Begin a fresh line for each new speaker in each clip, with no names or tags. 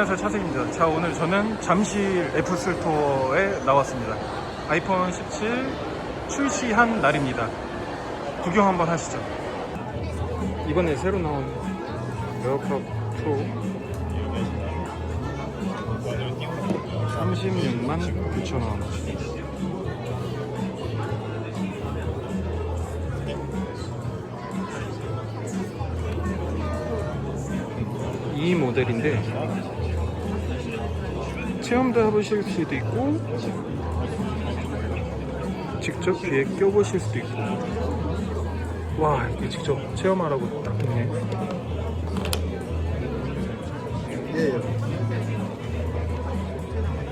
안녕하세요 차승입니다. 자 오늘 저는 잠실 애플스토어에 나왔습니다. 아이폰 17 출시한 날입니다. 구경 한번 하시죠. 이번에 새로 나온 에어팟 프로 36만 9천원. 이 모델인데 체험도 해보실 수도 있고 직접 귀에 껴보실 수도 있고. 와 이게 직접 체험하라고 딱 있네.
예,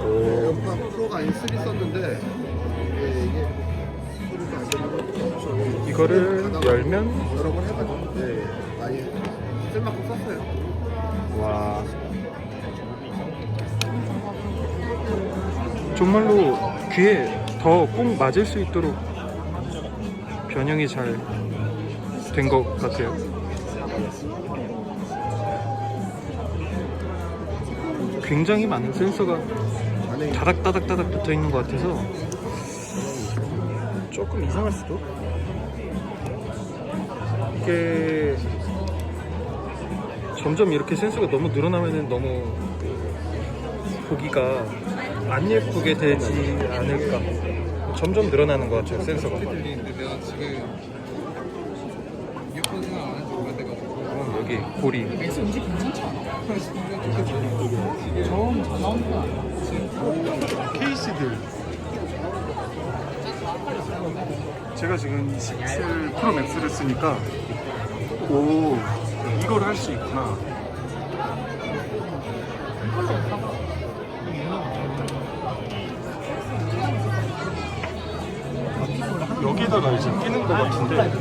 오.
에어팟 프로가 아닌 3 썼는데 예, 이게 소리가 안 되는 거
이거를 열면?
여러 번 해가지고 예, 많이 쓸만큼 썼어요.
와 정말로 귀에 더 꼭 맞을 수 있도록 변형이 잘 된 것 같아요 굉장히 많은 센서가 다닥다닥다닥 붙어 있는 것 같아서 조금 이상할 수도. 이게 점점 이렇게 센서가 너무 늘어나면은 너무 그 보기가 안 예쁘게 되지 않을까. 점점 늘어나는 것 같아요 센서가.
들리는데 내가 지금 이어폰 생각 안
어, 여기 고리.
엑스 음식 괜찮지 않아? 저음 잘 나오는 거 아니야?
케이스들. 제가 지금 27 프로 맥스를 쓰니까 오 이걸 할 수 있구나. 여기다가 이제 끼는 것 같은데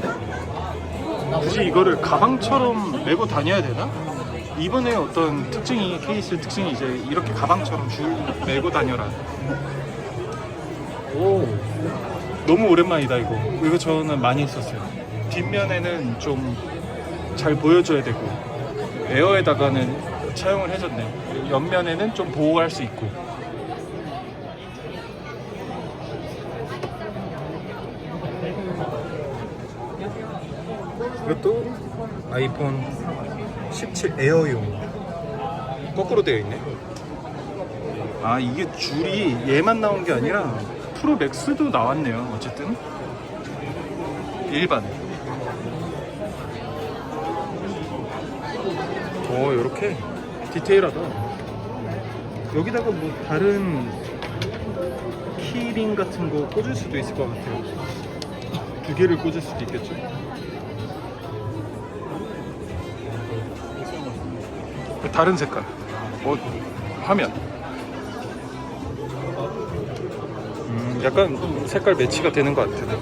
굳이 이거를 가방처럼 메고 다녀야 되나? 이번에 어떤 특징이 케이스 특징이 이제 이렇게 가방처럼 줄 메고 다녀라. 오 너무 오랜만이다 이거. 이거 저는 많이 했었어요. 뒷면에는 좀 잘 보여줘야 되고 에어에다가는 차용을 해줬네. 옆면에는 좀 보호할 수 있고. 이것도 아이폰 17 에어용 거꾸로 되어 있네. 아 이게 줄이 얘만 나온 게 아니라 프로 맥스도 나왔네요. 어쨌든 일반. 어 이렇게 디테일하다. 여기다가 뭐 다른 키링 같은 거 꽂을 수도 있을 것 같아요. 두 개를 꽂을 수도 있겠죠. 다른 색깔. 뭐 화면. 음, 약간 색깔 매치가 되는 것 같아요.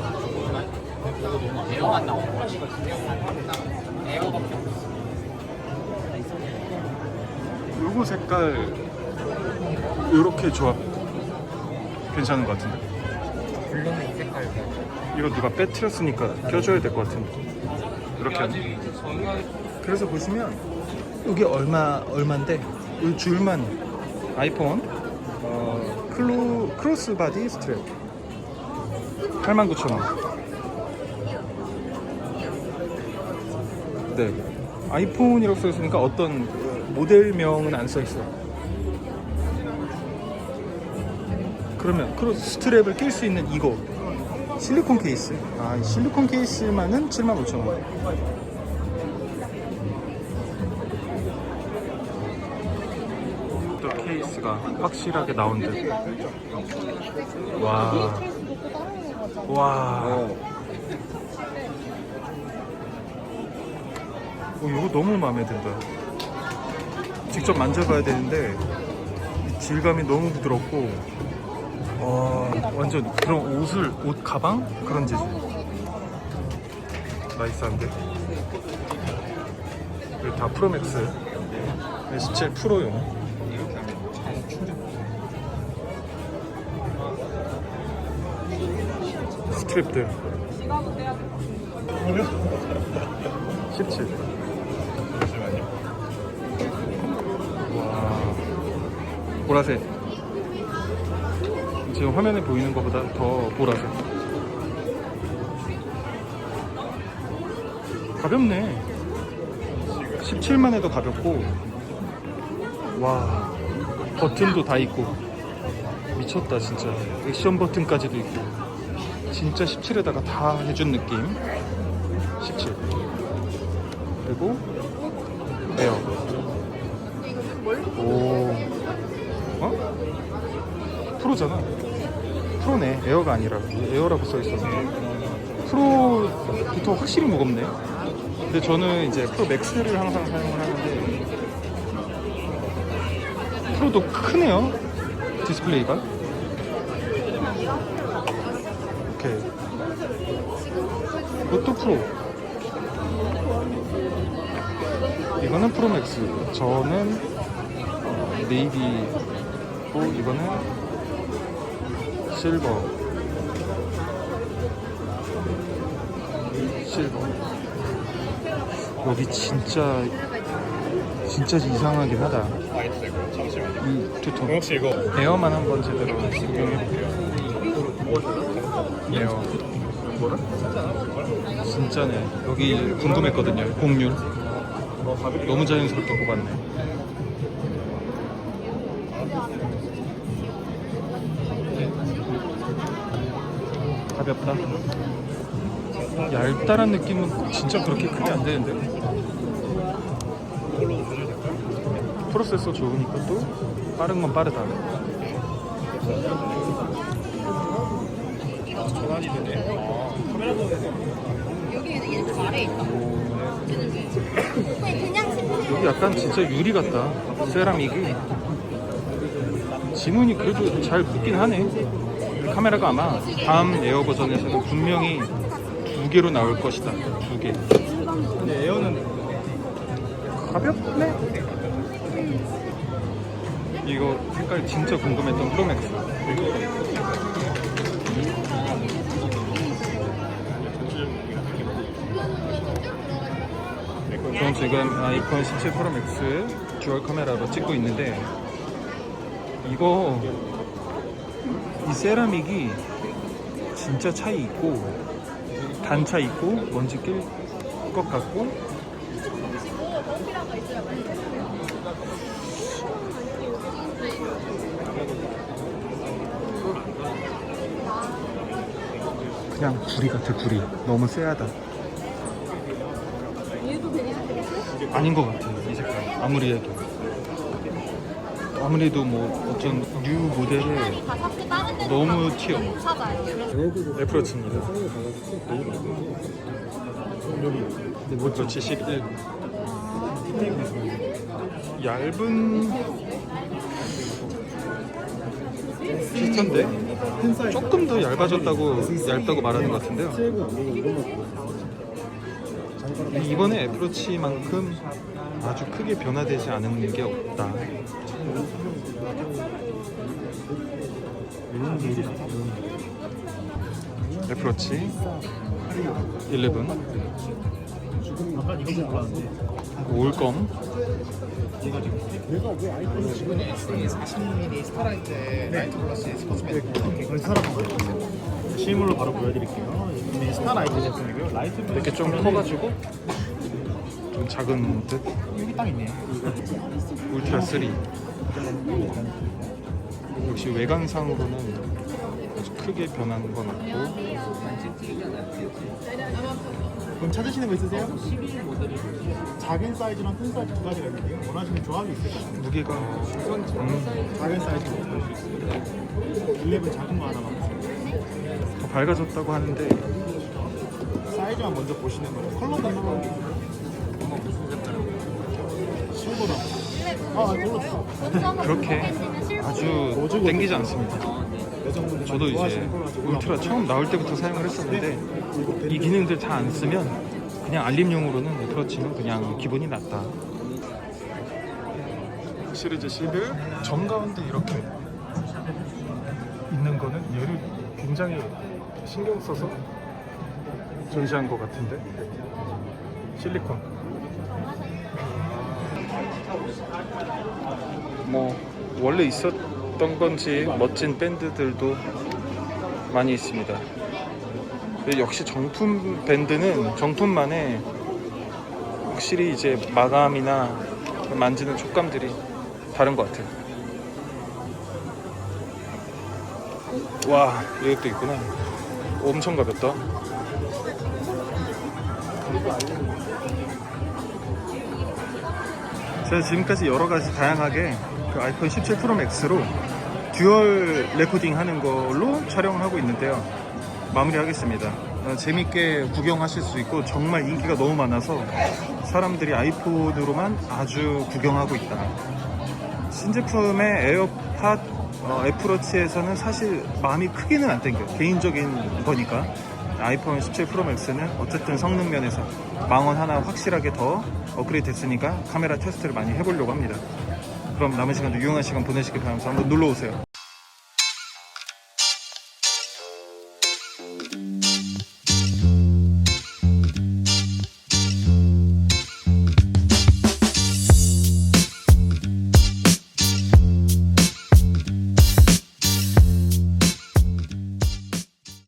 요거 색깔 요렇게 조합 괜찮은 것 같은데. 이거 누가 빼트렸으니까 껴줘야 될 것 같은데. 이렇게 하면. 그래서 보시면 여기 얼마 얼마인데 이 줄만 아이폰 어, 클로 크로스 바디 스트랩 89,000원. 네. 아이폰이라고 써 있으니까 어떤 그 모델명은 안 써 있어요. 그러면 크로스 스트랩을 낄 수 있는 이거 실리콘 케이스. 아, 이 실리콘 케이스만은 75,000원. 또 케이스가 확실하게 나온 듯. 와. 와. 어, 이거 너무 마음에 든다. 직접 만져봐야 되는데 이 질감이 너무 부드럽고 와 완전 그런 옷을 옷 가방 그런 재질. 나이스한데. 이거 다 프로맥스. S7 프로용. 스트립들 17 와. 보라색. 지금 화면에 보이는 것보다 더 보라색. 가볍네. 17만 해도 가볍고, 와, 버튼도 다 있고, 미쳤다, 진짜. 액션 버튼까지도 있고, 진짜 17에다가 다 해준 느낌. 17. 그리고, 에어. 오. 어? 프로잖아. 프로네. 에어가 아니라. 에어라고 써있어서. 프로부터 확실히 무겁네. 근데 저는 이제 프로 맥스를 항상 사용을 하는데 프로도 크네요. 디스플레이가. 오케이. 이것도 프로. 이거는 프로맥스. 저는 어, 네이비고 이거는 실버. 실버. 여기 진짜 진짜 이상하긴 하다.
라이트 되고요. 잠시만요.
이 투톤.
혹시 이거
에어만 한번 제대로 구경해볼게요. 에어. 뭐라? 진짜네. 여기 궁금했거든요. 공률. 너무 자연스럽게 뽑았네. 가볍다. 얇다란 느낌은 진짜 그렇게 크게 안 되는데. 프로세서 좋으니까 또 빠른 건 빠르다.
전환이 되네.
여
여기 약간 진짜 유리 같다. 세라믹이. 지문이 그래도 잘 붙긴 하네. 카메라가 아마 다음 에어 버전에서는 분명히 두 개로 나올 것이다. 두 개. 근데 에어는 가볍네. 이거 색깔 진짜 궁금했던 프로맥스. 전 지금 아이폰 17 프로 맥스 듀얼 카메라로 찍고 있는데 이거 이 세라믹이 진짜 차이 있고 단차 있고 먼지 낄 것 같고. 그냥 구리 같아 구리. 너무 쎄하다 아닌 것 같아 이 색깔 아무리 해도 아무래도 뭐 어쩐 뉴
데는
너무
다
튀어.
못 찾아요.
애플워치입니다 모토 71 얇은 비슷한데 조금 더 얇아졌다고 얇다고 말하는 것 같은데요 이번에 애플워치만큼 아주 크게 변화되지 않은 게 없다 애플워치 11 올검
최근에 S2 40mm 스타라이트 라이트 플러스 스포츠맨
이걸 살아보고 실물로 바로 보여드릴게요. 스타라이트 제품이고요. 라이트
이렇게 좀 커가지고 좀 작은 듯
여기 딱 있네요.
울트라 3 역시 외관상으로는 크게 변한 건 없고
그럼 찾으시는 거 있으세요? 작은 사이즈랑 큰 사이즈 두 가지가 있는데요. 원하시는 조합이 있을까요?
무게가 음,
작은 사이즈가 있어요. 11 작은 거 하나만.
더 밝아졌다고 하는데
사이즈만 먼저 보시는 거예요. 컬러도 한번 실버다. 아, 몰랐어.
그렇게 아주 땡기지 않습니다
여성분들
저도 이제 울트라 처음 나올 때부터 사용을 했었는데 이 기능들 다 안 쓰면 그냥 알림용으로는 애플워치는 그냥 기분이 낮다. 시리즈 11 정가운데 이렇게 있는 거는 얘를 굉장히 신경 써서 전시한 것 같은데? 실리콘. 뭐 원래 있었 던 건지 멋진 밴드들도 많이 있습니다. 역시 정품 밴드는 정품만의 확실히 이제 마감이나 만지는 촉감들이 다른 것 같아요. 와, 이것도 있구나. 엄청 가볍다. 제가 지금까지 여러 가지 다양하게 그 아이폰 17 프로 맥스로 듀얼 레코딩 하는 걸로 촬영을 하고 있는데요. 마무리하겠습니다. 어, 재밌게 구경하실 수 있고 정말 인기가 너무 많아서 사람들이 아이폰으로만 아주 구경하고 있다. 신제품의 에어팟 어, 애플워치에서는 사실 마음이 크게는 안 땡겨. 개인적인 거니까. 아이폰 17 프로 맥스는 어쨌든 성능 면에서 망원 하나 확실하게 더 업그레이드 됐으니까 카메라 테스트를 많이 해보려고 합니다. 그럼 남은 시간도 유용한 시간 보내시길 바라면서 한번 놀러 오세요.